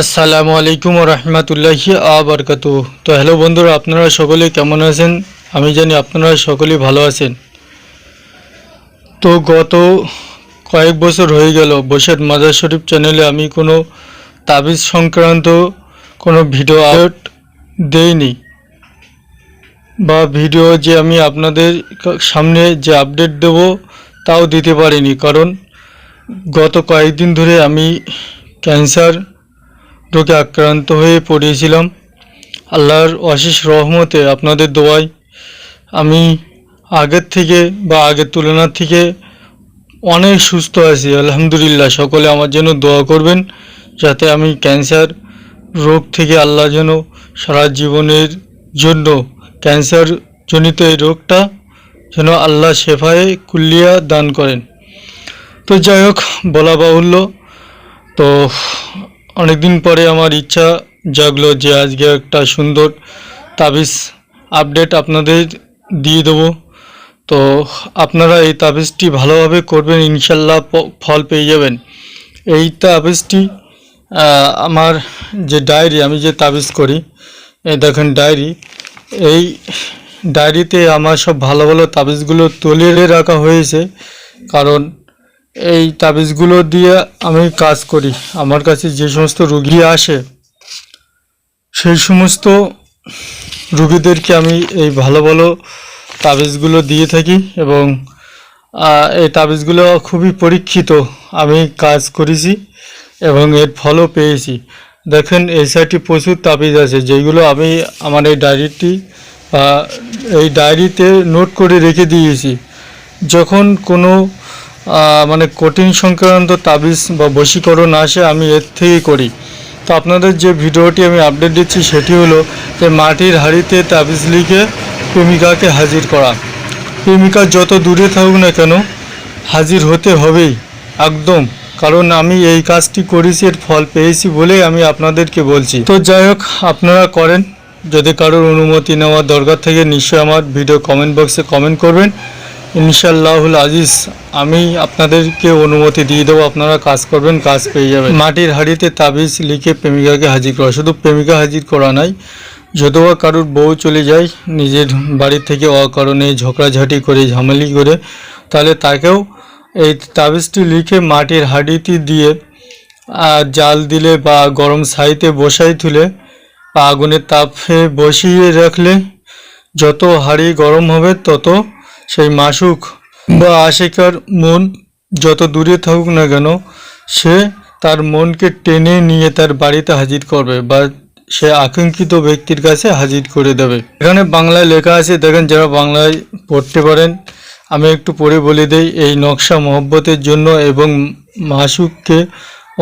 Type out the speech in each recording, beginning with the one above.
আসসালামু আলাইকুম রহমতুল্লাহি আবরকাত তো হ্যালো বন্ধুরা, আপনারা সকলে কেমন আছেন? আমি জানি আপনারা সকলেই ভালো আছেন। তো গত কয়েক বছর হয়ে গেল, বসের মাজার শরীফ চ্যানেলে আমি কোনো তাবিজ সংক্রান্ত কোনো ভিডিও আপলোড দেইনি বা ভিডিও যে আমি আপনাদের সামনে যে আপডেট দেব তাও দিতে পারিনি। কারণ গত কয়েকদিন ধরে আমি ক্যান্সার রোগে আক্রান্ত হয়ে পড়েছিলাম আল্লাহর অশেষ রহমতে আপনাদের দোয়ায় আমি আগের থেকে বা আগের তুলনার থেকে অনেক সুস্থ আছি। আলহামদুলিল্লাহ, সকলে আমার জন্য দোয়া করবেন যাতে আমি ক্যান্সার রোগ থেকে আল্লাহ যেন সারা জীবনের জন্য ক্যান্সার জনিত এই রোগটা যেন আল্লাহ শেফায়ে কুল্লিয়া দান করেন। তো যাই হোক, বলা বাহুল্য। তো অনেকদিন পরে আমার ইচ্ছা জাগলো যে আজকে একটা সুন্দর তাবিজ আপডেট আপনাদের দিয়ে দেবো। তো আপনারা এই তাবিজটি ভালোভাবে করবেন, ইনশাল্লাহ ফল পেয়ে যাবেন। এই তাবিজটি আমার যে ডায়েরি, আমি যে তাবিজ করি, এই দেখেন ডায়েরি, এই ডায়েরিতে আমার সব ভালো ভালো তাবিজগুলো তুলে রাখা হয়েছে। কারণ এই তাবিজগুলো দিয়ে আমি কাজ করি। আমার কাছে যে সমস্ত রুগী আসে, সেই সমস্ত রুগীদেরকে আমি এই ভালো ভালো তাবিজগুলো দিয়ে থাকি এবং এই তাবিজগুলো খুবই পরীক্ষিত আমি কাজ করেছি এবং এর ফলও পেয়েছি। দেখেন, এই সাইডটি প্রচুর তাবিজ আছে, যেগুলো আমি আমার এই ডায়েরিটি এই ডায়েরিতে নোট করে রেখে দিয়েছি। যখন কোনো মানে কঠিন সংক্রান্ত তাবিজ বা বশীকরণ আসে, আমি এর থেকেই করি। তো আপনাদের যে ভিডিওটি আমি আপডেট দিচ্ছি, সেটি হলো যে মাটির হাঁড়িতে তাবিজ লিখে প্রেমিকাকে হাজির করা। প্রেমিকা যত দূরে থাকুক না কেন, হাজির হতে হবেই, একদম। কারণ আমি এই কাজটি করেছি, এর ফল পেয়েছি বলেই আমি আপনাদেরকে বলছি। তো যাই হোক, আপনারা করেন। যদি কারোর অনুমতি নেওয়ার দরকার থেকে, নিশ্চয়ই আমার ভিডিও কমেন্ট বক্সে কমেন্ট করবেন। ইনশাল্লাহুল আজিজ, আমি আপনাদেরকে অনুমতি দিয়ে দেবো, আপনারা কাজ করবেন, কাজ পেয়ে যাবেন। মাটির হাড়িতে তাবিজ লিখে প্রেমিকাকে হাজির করা। শুধু প্রেমিকা হাজির করা নাই, যদিও কারোর বউ চলে যায়, নিজের বাড়ি থেকে অকারণে ঝগড়াঝাটি করে, ঝামেলি করে, তাহলে তাকেও এই তাবিজটি লিখে মাটির হাঁড়িটি দিয়ে জাল দিলে বা গরম ছাইতে বসাই তুলে বা আগুনের তাপে বসিয়ে রাখলে, যত হাঁড়ি গরম হবে, তত সেই মাসুক বা আশিকার মন যত দূরে থাকুক না কেন, সে তার মনকে টেনে নিয়ে তার বাড়িতে হাজির করবে বা সে আকাঙ্ক্ষিত ব্যক্তির কাছে হাজির করে দেবে। এখানে বাংলায় লেখা আছে, দেখেন যারা বাংলায় পড়তে পারেন, আমি একটু পড়ে বলে দেই, এই নকশা মহব্বতের জন্য এবং মাসুককে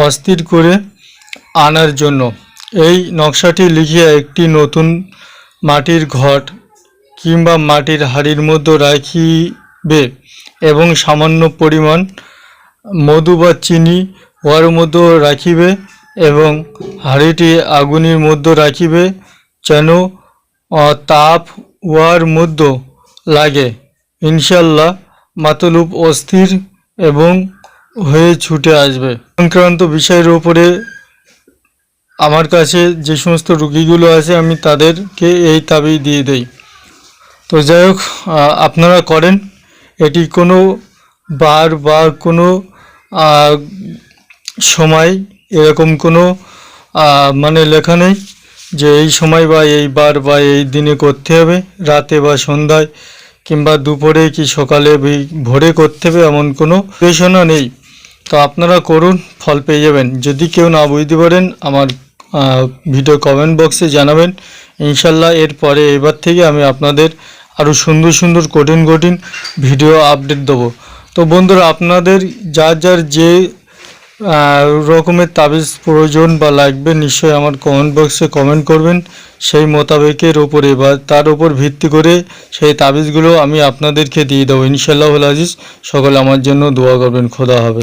অস্থির করে আনার জন্য। এই নকশাটি লিখিয়ে একটি নতুন মাটির ঘট কিংবা মাটির হাড়ির মধ্যে রাখিবে এবং সামান্য পরিমাণ মধু বা চিনি উহার মধ্যে রাখিবে এবং হাড়িটি আগুনের মধ্যে রাখিবে যেন তাপ উহার মধ্যে লাগে। ইনশাল্লাহ মাতলুপ অস্থির এবং হয়ে ছুটে আসবে। সংক্রান্ত বিষয়ের উপরে আমার কাছে যে সমস্ত রুগীগুলো আছে, আমি তাদেরকে এই তাবি দিয়ে দেই। তো যাই হোক আপনারা করেন। এটি কোনো বার বা কোনো সময় এরকম কোনো মানে লেখা নেই যে এই সময় বা এই বার বা এই দিনে করতে হবে, রাতে বা সন্ধ্যায় কিংবা দুপুরে কি সকালে ভোরে করতে হবে এমন কোনো নির্দেশনা নেই। তো আপনারা করুন, ফল পেয়ে যাবেন। যদি কেউ না বুঝতে পারেন, আমার ভিডিও কমেন্ট বক্সে জানাবেন। ইনশাল্লাহ এরপরে এবার থেকে আমি আপনাদের আরও সুন্দর সুন্দর কঠিন কঠিন ভিডিও আপডেট দেবো। তো বন্ধুরা, আপনাদের যার যার যে রকমের তাবিজ প্রয়োজন বা লাগবে, নিশ্চয়ই আমার কমেন্ট বক্সে কমেন্ট করবেন। সেই মোতাবেকের ওপরে বা তার উপর ভিত্তি করে সেই তাবিজগুলো আমি আপনাদেরকে দিয়ে দেবো। ইনশাল্লাহ আজিজ, সকলে আমার জন্য দোয়া করবেন। খোদা হবে